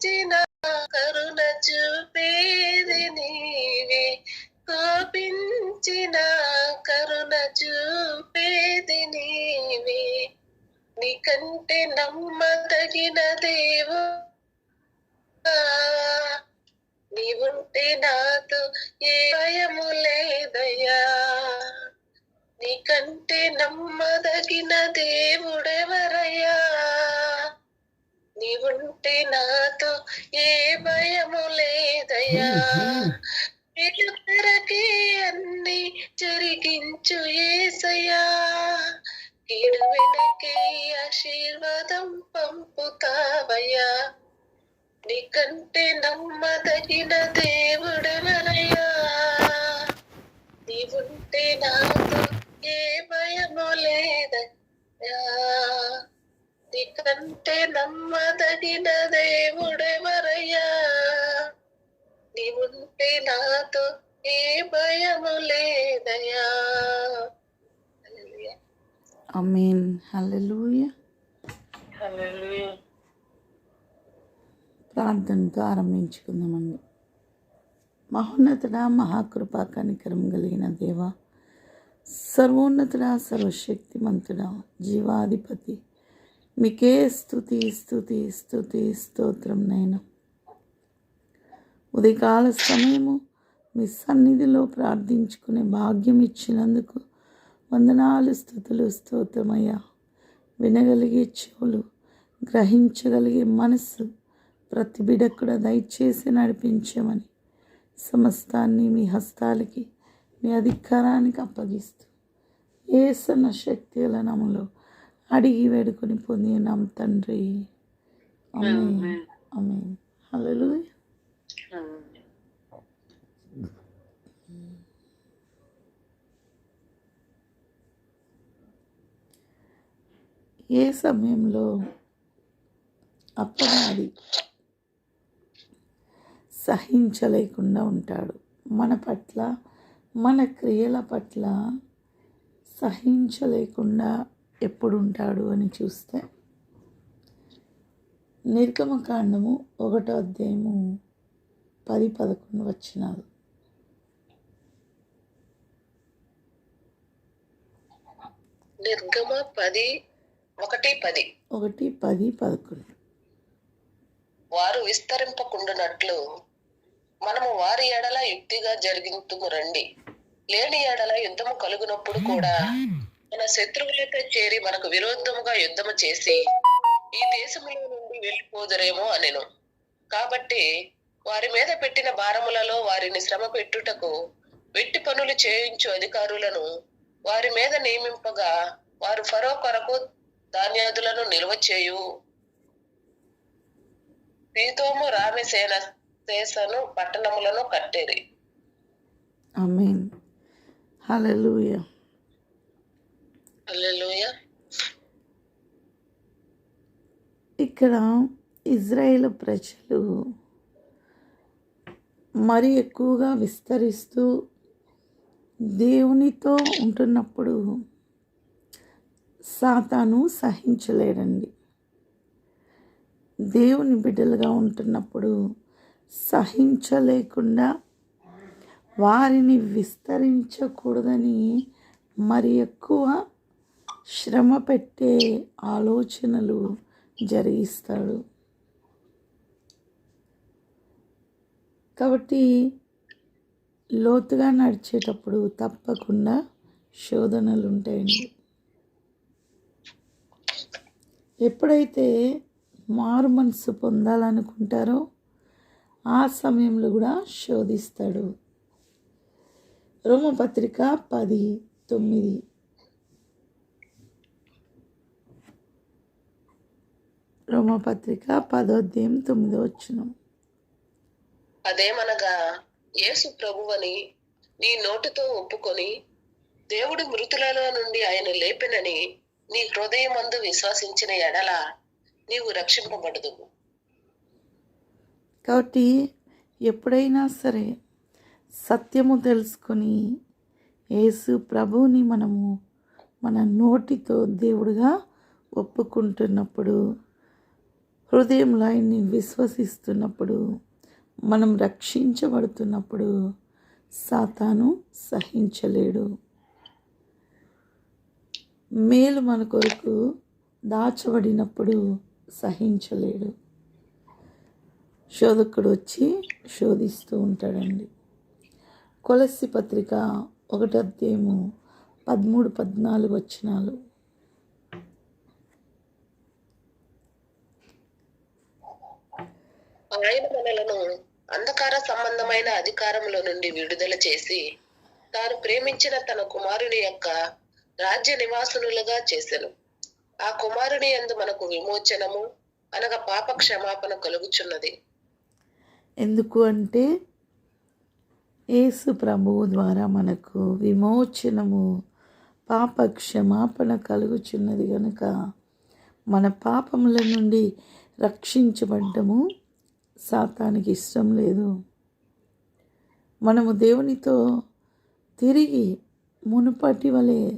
Tina జరిగించు ఏసయ్యా. కీడు వెనకే ఆశీర్వాదం పంపుతావయ్యా. నీకంటే నమ్మదగిన దేవుడెవరయ్యా నీవుంటే నాతో ఏ భయము లేదయ్యా. నీకంటే నమ్మదగిన దేవుడెవరయ్యా నీవుంటే నాతో ఏ భయము. అమీన్ హల్లెలూయా. ప్రార్థనతో ఆరంభించుకుందామండి మహోన్నతుడ మహాకృపా కనికరం కలిగిన దేవ సర్వోన్నతుడ సర్వశక్తిమంతుడ జీవాధిపతి మీకే స్థుతి స్థుతి స్థుతి స్తోత్రం నైనా. ఉదయకాల సమయము మీ సన్నిధిలో ప్రార్థించుకునే భాగ్యం ఇచ్చినందుకు వందనాలు స్థుతులు స్తోత్రమయ్యా. వినగలిగే చెవులు గ్రహించగలిగే మనస్సు ప్రతి బిడ్డకు కూడా దయచేసి నడిపించమని సమస్తాన్ని మీ హస్తాలకి మీ అధికారానికి అప్పగిస్తూ ఏసన్న శక్తుల నములో అడిగి వేడుకొని పొంది నమ్ తండ్రి. అమే అమే హల్లెలూయా. ఏ సమయంలో అపవాది సహించలేకుండా ఉంటాడు? మన పట్ల మన క్రియల పట్ల సహించలేకుండా ఎప్పుడు ఉంటాడు అని చూస్తే? నిర్గమకాండము ఒకటో అధ్యాయము పది పదకొండు వచ్చినాలు నిర్గమ పది ఒకటి పది. ఒకటి పది పదకొండు. వారు విస్తరింపకుండునట్లు మనము వారి ఎడల యుక్తిగా జరిగింతుము రండి. లేని ఎడల యుద్ధము కలుగునప్పుడు కూడా మన శత్రువులతో చేరి మనకు విరోధముగా యుద్ధము చేసి ఈ దేశములో నుండి వెళ్ళిపోదురేమో అనెను. కాబట్టి వారి మీద పెట్టిన భారములలో వారిని శ్రమ పెట్టుటకు వెట్టి పనులు చేయించు అధికారులను వారి మీద నియమింపగా వారు ఫరో కొరకు ధాన్యాదులను నిల్వ చేయు. పీతోము రామసేన శేషను పట్టణములను కట్టేరి. అమీన్ హల్లెలూయా. హల్లెలూయా. ఇక్కడ ఇజ్రాయేల్ ప్రజలు మరి ఎక్కువగా విస్తరిస్తూ దేవునితో ఉంటున్నప్పుడు సాతాను సహించలేడండి. దేవుని బిడ్డలుగా ఉంటున్నప్పుడు సహించలేకుండా వారిని విస్తరించకూడదని మరి ఎక్కువ శ్రమ పెట్టే ఆలోచనలు జరిగిస్తాడు. కాబట్టి లోతుగా నడిచేటప్పుడు తప్పకుండా శోధనలు ఉంటాయండి. ఎప్పుడైతే మారు మనసు పొందాలనుకుంటారో ఆ సమయంలో కూడా శోధిస్తాడు. రోమపత్రిక పది తొమ్మిది. రోమపత్రిక పదోద్యం తొమ్మిదో వచ్చిన అదేమనగా యేసు ప్రభువని నీ నోటితో ఒప్పుకొని దేవుడు మృతులలో నుండి ఆయన లేపినని నీ హృదయమందు విశ్వసించిన ఎడల నీవు రక్షింపబడదు కాబట్టి ఎప్పుడైనా సరే సత్యము తెలుసుకొని యేసు ప్రభువుని మనము మన నోటితో దేవుడుగా ఒప్పుకుంటున్నప్పుడు హృదయంలో ఆయన్ని విశ్వసిస్తున్నప్పుడు మనం రక్షించబడుతున్నప్పుడు సాతాను సహించలేడు. మేలు మన కొరకు దాచబడినప్పుడు సహించలేడు. శోధకుడు వచ్చి శోధిస్తూ ఉంటాడండి. కొలసి పత్రిక ఒకటి అధ్యాయము పదమూడు పద్నాలుగు వచ్చినాలు ఆయన మనలను అంధకార సంబంధమైన అధికారంలో నుండి విడుదల చేసి తాను ప్రేమించిన తన కుమారుని యొక్క రాజ్య నివాసులుగా చేసెను. ఆ కుమారుని యందు మనకు విమోచనము అనగా పాప క్షమాపణ కలుగుచున్నది. ఎందుకు అంటే యేసు ప్రభువు ద్వారా మనకు విమోచనము పాప క్షమాపణ కలుగుచున్నది కనుక మన పాపముల నుండి రక్షించబడ్డము సాతానికి ఇష్టం లేదు. మనము దేవునితో తిరిగి మునుపటి వలె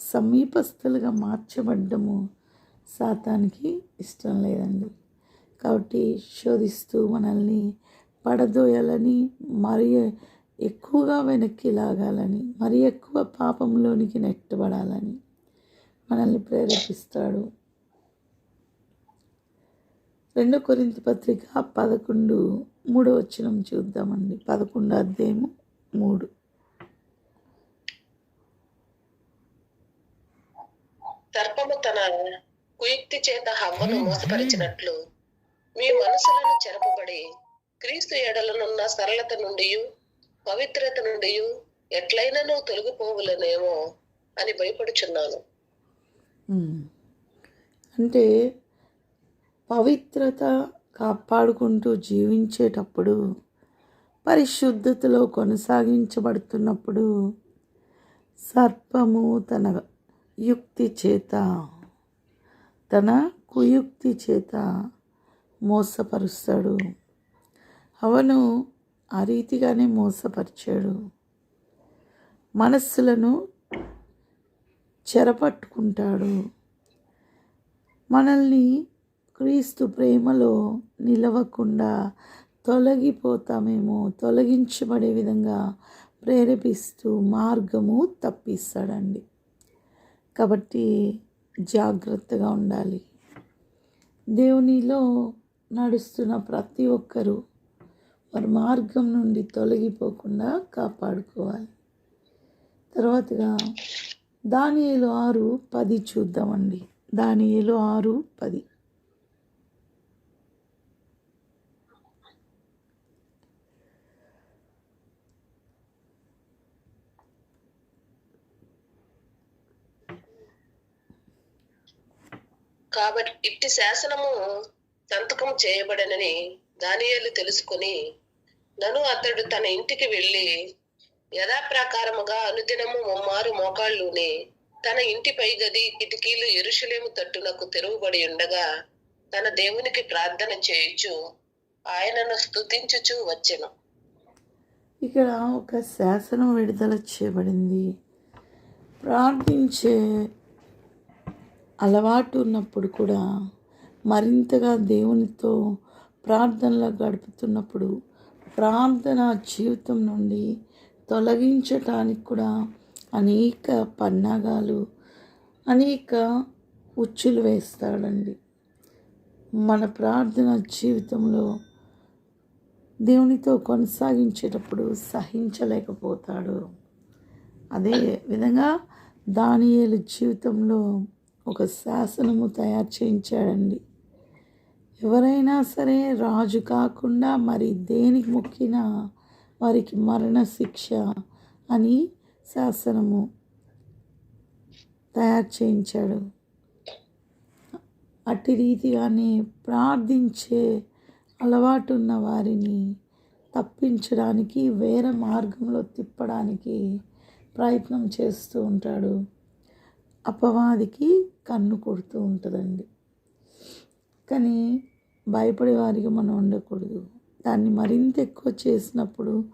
సమీపస్థులుగా మార్చబడ్డము సాతానికి ఇష్టం లేదండి. కాబట్టి శోధిస్తూ మనల్ని పడదోయాలని మరి ఎక్కువగా వెనక్కి లాగాలని మరి ఎక్కువ పాపంలోనికి నెట్టబడాలని మనల్ని ప్రేరేపిస్తాడు. రెండో కొరింత పత్రిక పదకొండు మూడో వచ్చినం చూద్దామండి. పదకొండు అధ్యాయము మూడు. సర్పము తన కుయుక్తి చేత హవ్వను మోసపరిచినట్లు మీ మనసులను చెరపబడి క్రీస్తు ఎడలనున్న సరళత నుండి పవిత్రత నుండి ఎట్లయినను తొలగిపోవులనేమో అని భయపడుచున్నాను. అంటే పవిత్రత కాపాడుకుంటూ జీవించేటప్పుడు పరిశుద్ధతలో కొనసాగించబడుతున్నప్పుడు సర్పము తన యుక్తి చేత తన కుయుక్తి చేత మోసపరుస్తాడు. అవను ఆ రీతిగానే మోసపరిచాడు. మనస్సులను చెరపట్టుకుంటాడు. మనల్ని క్రీస్తు ప్రేమలో నిలవకుండా తొలగిపోతామేమో తొలగించబడే విధంగా ప్రేరేపిస్తూ మార్గము తప్పిస్తాడండి. కాబట్టి జాగ్రత్తగా ఉండాలి. దేవునిలో నడుస్తున్న ప్రతి ఒక్కరూ వారి మార్గం నుండి తొలగిపోకుండా కాపాడుకోవాలి. తర్వాతగా దానియేలు ఆరు పది చూద్దామండి. దానియలు ఆరు పది. కాబట్టి ఇట్టి శాసనము సంతకం చేయబడనని దానియాలు తెలుసుకొని నను అతడు తన ఇంటికి వెళ్ళి యథాప్రకారముగా అనుదినము ముమ్మారు మోకాళ్ళుని తన ఇంటి పై గది కిటికీలు ఎరుషులేము తట్టునకు తెరువబడి ఉండగా తన దేవునికి ప్రార్థన చేయుచు ఆయనను స్థుతించుచు వచ్చెను. ఇక్కడ ఒక శాసనం విడుదల చేయబడింది. ప్రార్థించే అలవాటు ఉన్నప్పుడు కూడా మరింతగా దేవునితో ప్రార్థనలో గడుపుతున్నప్పుడు ప్రార్థన జీవితం నుండి తొలగించటానికి కూడా అనేక పన్నాగాలు అనేక ఉచ్చులు వేస్తాడండి. మన ప్రార్థన జీవితంలో దేవునితో కొనసాగించేటప్పుడు సహించలేకపోతాడు. అదే విధంగా దానియేలు జీవితంలో ఒక శాసనము తయారు చేయించాడండి. ఎవరైనా సరే రాజు కాకుండా మరి దేనికి మొక్కినా వారికి మరణశిక్ష అని శాసనము తయారు చేయించాడు. అట్టి రీతిగానే ప్రార్థించే అలవాటు ఉన్న వారిని తప్పించడానికి వేరే మార్గంలో తిప్పడానికి ప్రయత్నం చేస్తూ ఉంటాడు. అపవాదికి కన్ను కొడుతూ ఉంటుందండి. కానీ భయపడే వారికి మనం ఉండకూడదు. దాన్ని మరింత ఎక్కువ చేసినప్పుడు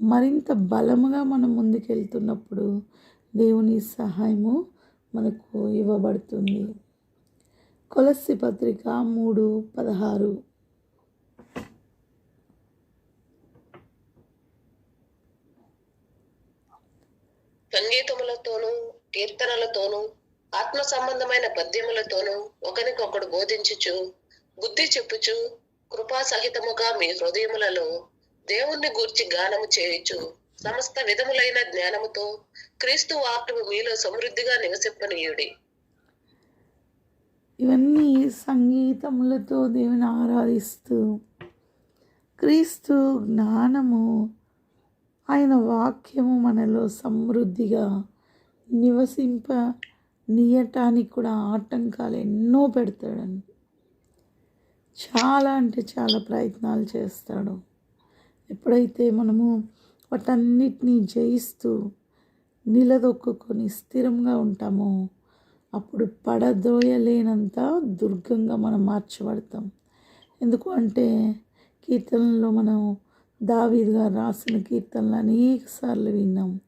మరింత బలముగా మనం ముందుకెళ్తున్నప్పుడు దేవుని సహాయము మనకు ఇవ్వబడుతుంది. కొలస్సి పత్రిక మూడు పదహారు. కీర్తనలతోనూ ఆత్మ సంబంధమైన పద్యములతోనూ ఒకరికొకడు బోధించుచు బుద్ధి చెప్పుచు కృపా సహితముగా మీ హృదయములలో దేవుణ్ణి గూర్చి గానము చేయుచు సమస్త విధములైన జ్ఞానముతో క్రీస్తు వాక్యము మీలో సమృద్ధిగా నివసింపనీయుడి. ఇవన్నీ సంగీతములతో దేవుని ఆరాధిస్తూ క్రీస్తు జ్ఞానము ఆయన వాక్యము మనలో సమృద్ధిగా నివసింప నీయటానికి కూడా ఆటంకాలు ఎన్నో పెడతాడండి. చాలా అంటే చాలా ప్రయత్నాలు చేస్తాడు. ఎప్పుడైతే మనము వాటన్నిటినీ జయిస్తూ నిలదొక్కుని స్థిరంగా ఉంటామో అప్పుడు పడదోయలేనంత దుర్గంగా మనం మార్చబడతాం. ఎందుకు అంటే కీర్తనలో మనం దావీద్ గారు రాసిన కీర్తనలు అనేక సార్లు విన్నాం.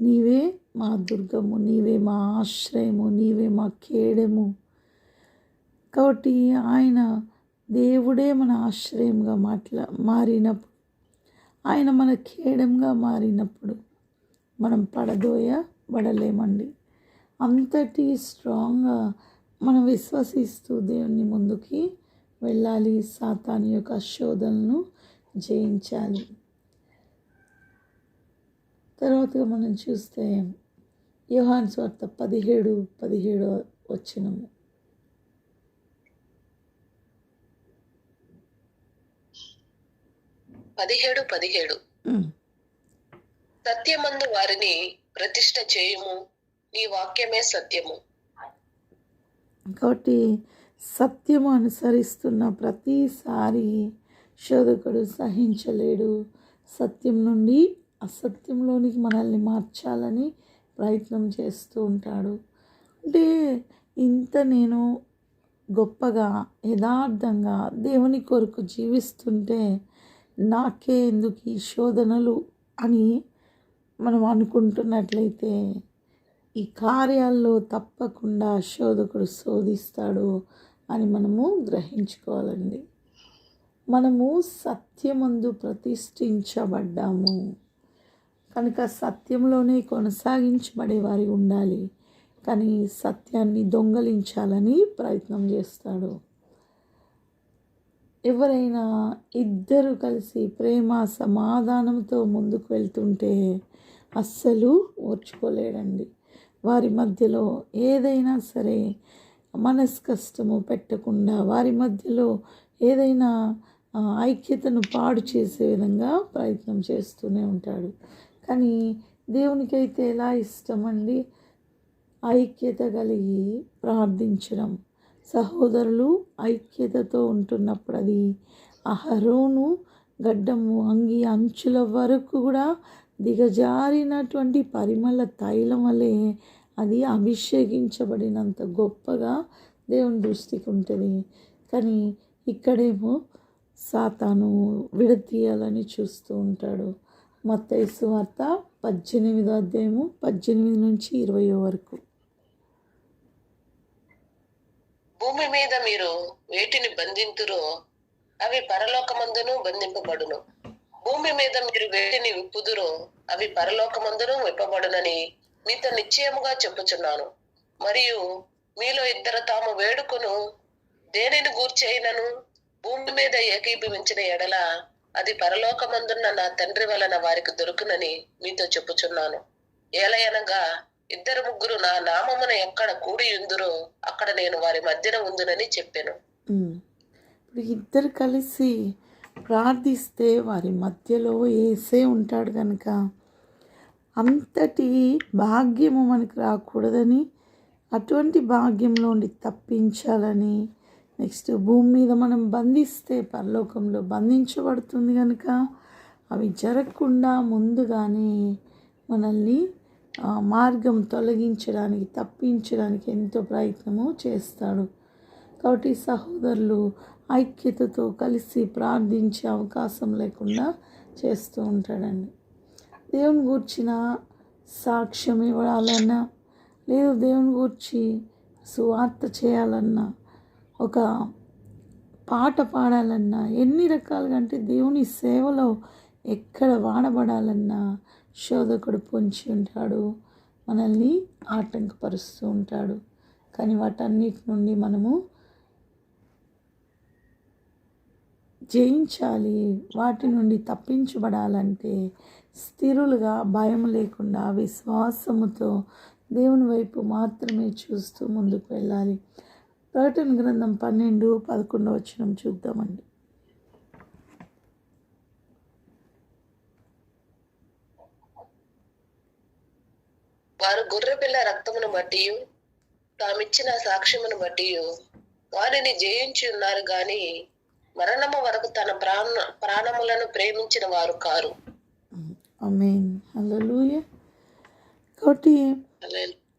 నీవే మా దుర్గము నీవే మా ఆశ్రయము నీవే మా కేడము. కాబట్టి ఆయన దేవుడే మన ఆశ్రయంగా మాట్లా మారినప్పుడు ఆయన మన కేడంగా మారినప్పుడు మనం పడదోయ పడలేమండి. అంతటి స్ట్రాంగ్గా మనం విశ్వసిస్తూ దేవుని ముందుకి వెళ్ళాలి సాతాని యొక్క శోధనను జయించాలి. తర్వాత మనం చూస్తే యోహాన్ స్వార్త పదిహేడు పదిహేడు వచ్చినము పదిహేడు పదిహేడు. సత్యమందు వారిని ప్రతిష్ట చేయుము నీ వాక్యమే సత్యము. కాబట్టి సత్యము అనుసరిస్తున్న ప్రతిసారి శోధకుడు సహించలేడు. సత్యం నుండి అసత్యంలోనికి మనల్ని మార్చాలని ప్రయత్నం చేస్తూ ఉంటాడు. అంటే ఇంత నేను గొప్పగా యథార్థంగా దేవుని కొరకు జీవిస్తుంటే నాకే ఎందుకు ఈ శోధనలు అని మనం అనుకుంటున్నట్లయితే ఈ కార్యాల్లో తప్పకుండా శోధకుడు శోధిస్తాడు అని మనము గ్రహించుకోవాలండి. మనము సత్యమందు ప్రతిష్ఠించబడ్డాము. కనుక సత్యంలోనే కొనసాగించబడే వారి ఉండాలి. కానీ సత్యాన్ని దొంగలించాలని ప్రయత్నం చేస్తాడు. ఎవరైనా ఇద్దరు కలిసి ప్రేమ సమాధానంతో ముందుకు వెళ్తుంటే అస్సలు ఓర్చుకోలేడండి. వారి మధ్యలో ఏదైనా సరే మనస్కష్టము పెట్టకుండా వారి మధ్యలో ఏదైనా ఐక్యతను పాడు చేసే విధంగా ప్రయత్నం చేస్తూనే ఉంటాడు. కానీ దేవునికైతే ఎలా ఇష్టమండి? ఐక్యత కలిగి ప్రార్థించడం. సహోదరులు ఐక్యతతో ఉంటున్నప్పుడు అది అహరోను గడ్డము అంగి అంచుల వరకు కూడా దిగజారినటువంటి పరిమళ తైలం వలె అది అభిషేకించబడినంత గొప్పగా దేవుని దృష్టికి ఉంటుంది. కానీ ఇక్కడేమో సాతాను విడతీయాలని చూస్తూ ఉంటాడు. మత్తైసు వార్త పద్దెనిమిదో అధ్యాయము పద్దెనిమిది నుంచి ఇరవయో వరకు. భూమి మీద మీరు వేటిని బంధింతురో అవి పరలోకమందును బంధింపబడును. భూమి మీద మీరు వేటిని విప్పుదురో అవి పరలోకమందును విప్పబడునని మీతో నిశ్చయముగా చెప్పుచున్నాను. మరియు మీలో ఇద్దరు తాము వేడుకును దేనిని గూర్చైనను భూమి మీద ఏకీభవించిన ఎడల అది పరలోకమందున్న నా తండ్రి వలన వారికి దొరుకునని మీతో చెప్పుచున్నాను. ఏలయనగా ఇద్దరు ముగ్గురు నా నామమున ఎక్కడ కూడి ఉందరో అక్కడ నేను వారి మధ్యన ఉందునని చెప్పాను. ఇప్పుడు ఇద్దరు కలిసి ప్రార్థిస్తే వారి మధ్యలో ఏసే ఉంటాడు కనుక అంతటి భాగ్యము మనకు రాకూడదని అటువంటి భాగ్యంలో ఉండి తప్పించాలని నెక్స్ట్ భూమి మీద మనం బంధిస్తే పరలోకంలో బంధించబడుతుంది కనుక అవి జరగకుండా ముందుగానే మనల్ని మార్గం తొలగించడానికి తప్పించడానికి ఎంతో ప్రయత్నము చేస్తాడు. కాబట్టి సహోదరులు ఐక్యతతో కలిసి ప్రార్థించే అవకాశం లేకుండా చేస్తూ ఉంటాడండి. దేవుని గూర్చిన సాక్ష్యం ఇవ్వాలన్నా లేదు దేవుని గూర్చి సువార్త చేయాలన్నా ఒక పాట పాడాలన్నా ఎన్ని రకాలుగా అంటే దేవుని సేవలో ఎక్కడ వాడబడాలన్నా శోధకుడు పొంచి ఉంటాడు మనల్ని ఆటంకపరుస్తూ ఉంటాడు. కానీ వాటన్నిటి నుండి మనము జయించాలి వాటి నుండి తప్పించబడాలంటే స్థిరులుగా భయం లేకుండా విశ్వాసముతో దేవుని వైపు మాత్రమే చూస్తూ ముందుకు వెళ్ళాలి. ప్రకటన గ్రంథం పన్నెండు పదకొండు వచనం చూద్దామండి. వారు గొర్రెపిల్ల రక్తమును బట్టి తామిచ్చిన సాక్ష్యమును బట్టి వారిని జయించి ఉన్నారు గాని మరణము వరకు తన ప్రాణ ప్రాణములను ప్రేమించిన వారు కారు. కాబట్టి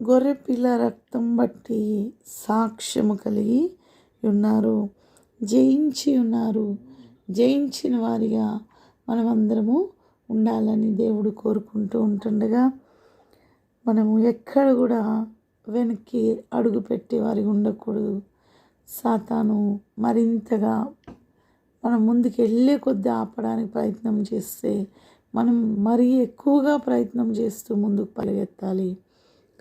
గొర్రెపిల్ల గొర్రె పిల్ల రక్తం బట్టి సాక్ష్యము కలిగి ఉన్నారు. జయించి ఉన్నారు. జయించిన వారిగా మనమందరము ఉండాలని దేవుడు కోరుకుంటూ ఉంటుండగా మనము ఎక్కడ కూడా వెనక్కి అడుగు పెట్టే ఉండకూడదు. సాతాను మరింతగా మనం ముందుకు వెళ్ళే కొద్దీ ఆపడానికి ప్రయత్నం చేస్తే మనం మరీ ఎక్కువగా ప్రయత్నం చేస్తూ ముందుకు పరిగెత్తాలి.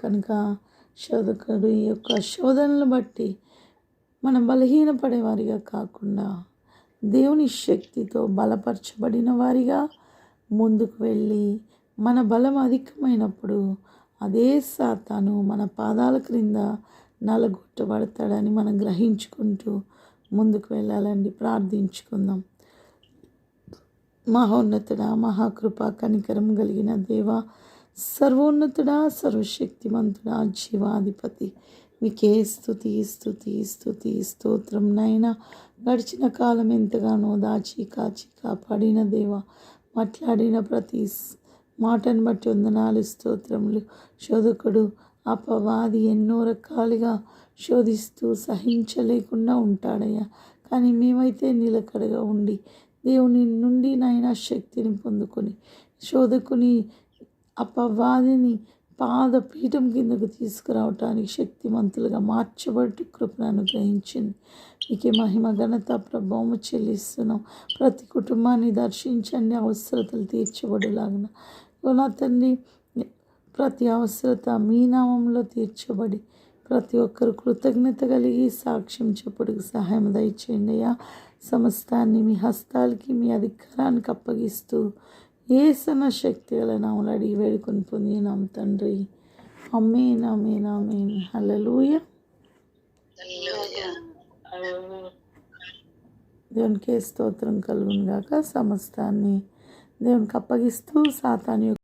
కనుక శోధకుడు ఈ యొక్క శోధనలు బట్టి మనం బలహీనపడేవారిగా కాకుండా దేవుని శక్తితో బలపరచబడిన వారిగా ముందుకు వెళ్ళి మన బలం అధికమైనప్పుడు అదే సాతాను మన పాదాల క్రింద నలగొట్టబడతాడని మనం గ్రహించుకుంటూ ముందుకు వెళ్ళాలండి. ప్రార్థించుకుందాం. మహోన్నతుడ మహాకృప కనికరం కలిగిన దేవ సర్వోన్నతుడా సర్వశక్తిమంతుడా జీవాధిపతి. మీకే స్థుతి స్థుతి స్థుతి స్తోత్రం నైనా గడిచిన కాలం ఎంతగానో దాచి కాచి కాపాడిన దేవ. మాట్లాడిన ప్రతి మాటను బట్టి వందనాలు స్తోత్రములు. శోధకుడు అపవాది ఎన్నో రకాలుగా శోధిస్తూ సహించలేకుండా ఉంటాడయ్యా. కానీ మేమైతే నిలకడగా ఉండి దేవుని నుండి నాయన శక్తిని పొందుకొని శోధకుని అపవాదిని పాదపీఠం కిందకు తీసుకురావటానికి శక్తిమంతులుగా మార్చబడి కృపను అనుగ్రహించింది. మీకే మహిమ ఘనత ప్రభావము చెల్లిస్తున్నాం. ప్రతి కుటుంబాన్ని దర్శించండి. అవసరతలు తీర్చబడేలాగిన నా తండ్రి ప్రతి అవసరత మీ నామంలో తీర్చబడి ప్రతి ఒక్కరు కృతజ్ఞత కలిగి సాక్ష్యం చెప్పుడుకు సహాయం దయచేయండి అయ్యా. సమస్తాన్ని మీ హస్తాలకి మీ అధికారానికి అప్పగిస్తూ ఏసన శక్తి గల నామలు అడిగి వేడుకొని పొందినాం తండ్రి. అమ్మేన్ అమ్మేన్ అమ్మేన్ హల్లెలూయ. దేవునికి స్తోత్రం కలుగును గాక సమస్తాన్ని దేవునికి అప్పగిస్తూ సాతాను యొక్క